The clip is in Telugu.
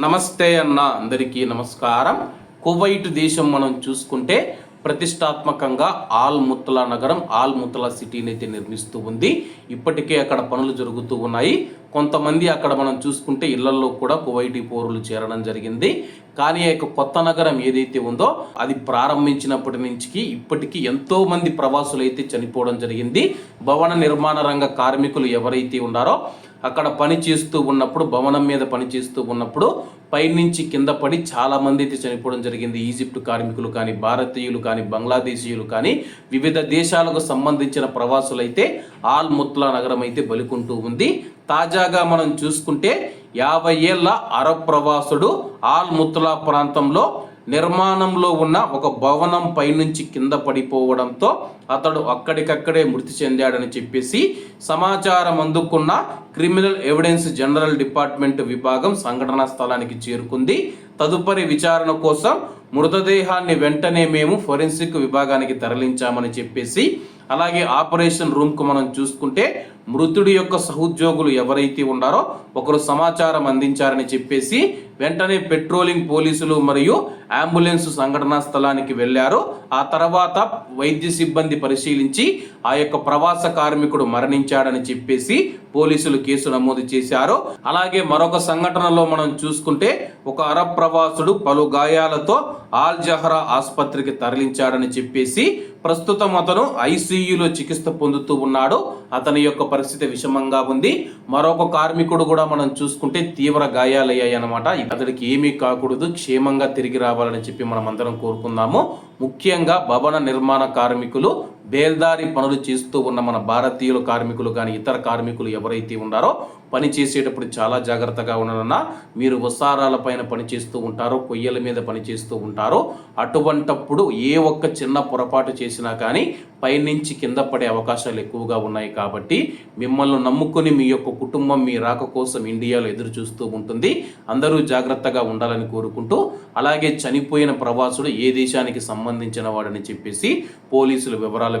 నమస్తే అన్న అందరికీ నమస్కారం. కువైట్ దేశం మనం చూసుకుంటే ప్రతిష్టాత్మకంగా ఆల్ ముత్తలా నగరం ఆల్ ముత్తలా సిటీని అయితే నిర్మిస్తూ ఉంది. ఇప్పటికే అక్కడ పనులు జరుగుతూ ఉన్నాయి. కొంతమంది అక్కడ మనం చూసుకుంటే ఇళ్ళలో కూడా కువైటీ పౌరులు చేరడం జరిగింది. కానీ ఆ యొక్క కొత్త నగరం ఏదైతే ఉందో అది ప్రారంభించినప్పటి నుంచి ఇప్పటికీ ఎంతో మంది ప్రవాసులు అయితే చనిపోవడం జరిగింది. భవన నిర్మాణ రంగ కార్మికులు ఎవరైతే ఉన్నారో అక్కడ పని చేస్తూ ఉన్నప్పుడు భవనం మీద పని చేస్తూ ఉన్నప్పుడు పైనుంచి కింద పడి చాలా మంది అయితే చనిపోవడం జరిగింది. ఈజిప్ట్ కార్మికులు కానీ భారతీయులు కానీ బంగ్లాదేశీయులు కానీ వివిధ దేశాలకు సంబంధించిన ప్రవాసులైతే ఆల్ ముత్లా నగరం అయితే బలికుంటూ ఉంది. తాజాగా మనం చూసుకుంటే యాభై ఏళ్ళ అరబ్ ప్రవాసుడు ఆల్ ముత్తులా ప్రాంతంలో నిర్మాణంలో ఉన్న ఒక భవనం పైనుంచి కింద పడిపోవడంతో అతడు అక్కడికక్కడే మృతి చెందాడని చెప్పేసి సమాచారం అందుకున్న క్రిమినల్ ఎవిడెన్స్ జనరల్ డిపార్ట్మెంట్ విభాగం సంఘటనా స్థలానికి చేరుకుంది. తదుపరి విచారణ కోసం మృతదేహాన్ని వెంటనే మేము ఫోరెన్సిక్ విభాగానికి తరలించామని చెప్పేసి అలాగే ఆపరేషన్ రూమ్కు మనం చూసుకుంటే మృతుడి యొక్క సహోద్యోగులు ఎవరైతే ఉన్నారో ఒకరు సమాచారం అందించారని చెప్పేసి వెంటనే పెట్రోలింగ్ పోలీసులు మరియు అంబులెన్స్ సంఘటనా స్థలానికి వెళ్ళారు. ఆ తర్వాత వైద్య సిబ్బంది పరిశీలించి ఆ యొక్క ప్రవాస కార్మికుడు మరణించాడని చెప్పేసి పోలీసులు కేసు నమోదు చేశారు. అలాగే మరొక సంఘటనలో మనం చూసుకుంటే ఒక అరబ్ ప్రవాసుడు పలు గాయాలతో ఆల్ జహరా ఆసుపత్రికి తరలించాడని చెప్పేసి ప్రస్తుతం అతను ఐసీయూలో చికిత్స పొందుతూ ఉన్నాడు. అతని యొక్క పరిస్థితి విషమంగా ఉంది. మరొక కార్మికుడు కూడా మనం చూసుకుంటే తీవ్ర గాయాలయ్యాయి అనమాట అతడికి ఏమీ కాకూడదు క్షేమంగా తిరిగి రావాలని చెప్పి మనం అందరం కోరుకుందాము. ముఖ్యంగా భవన నిర్మాణ కార్మికులు బేల్దారి పనులు చేస్తూ ఉన్న మన భారతీయుల కార్మికులు కానీ ఇతర కార్మికులు ఎవరైతే ఉన్నారో పని చేసేటప్పుడు చాలా జాగ్రత్తగా ఉండనన్నా మీరు ఉసారాల పైన పని చేస్తూ ఉంటారో కొయ్యల మీద పని చేస్తూ ఉంటారో అటువంటప్పుడు ఏ ఒక్క చిన్న పొరపాటు చేసినా కానీ పైనుంచి కింద పడే అవకాశాలు ఎక్కువగా ఉన్నాయి కాబట్టి మిమ్మల్ని నమ్ముకొని మీ యొక్క కుటుంబం మీ రాక కోసం ఇండియాలో ఎదురు చూస్తూ ఉంటుంది. అందరూ జాగ్రత్తగా ఉండాలని కోరుకుంటూ అలాగే చనిపోయిన ప్రవాసుడు ఏ దేశానికి సంబంధించిన వాడని చెప్పేసి పోలీసులు వివరాలు